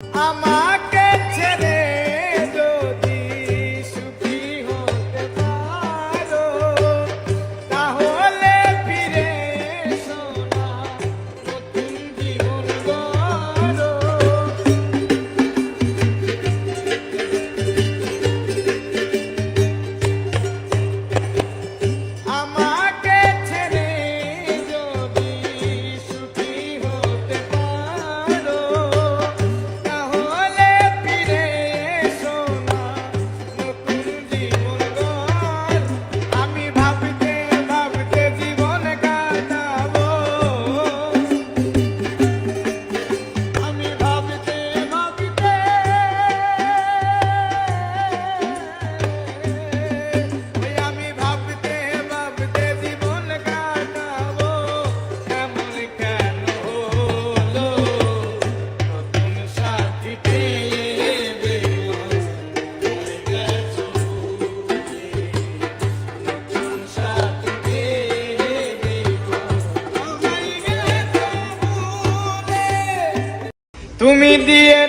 Amar.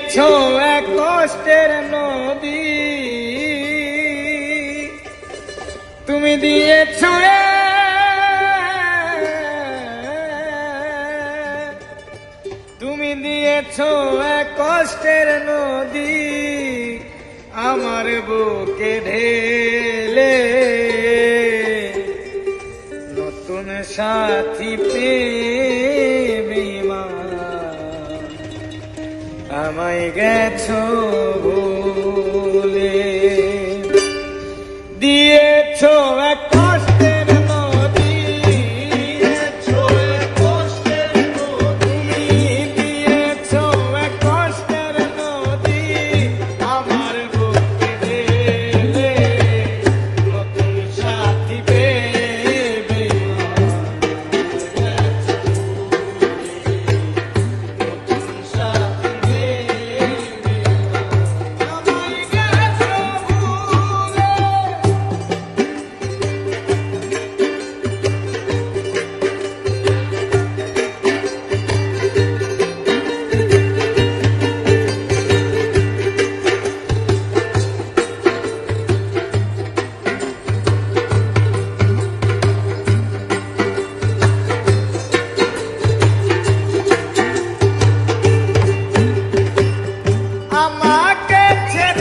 দিয়েছ এক কষ্টের নদী। তুমি দিয়েছ তুমি দিয়েছ এক কষ্টের নদী আমার বুকে ঢেলে। নতুন সাথী পেয়ে আমায় গেছো ভুল আমাকে ছেড়ে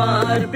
Omar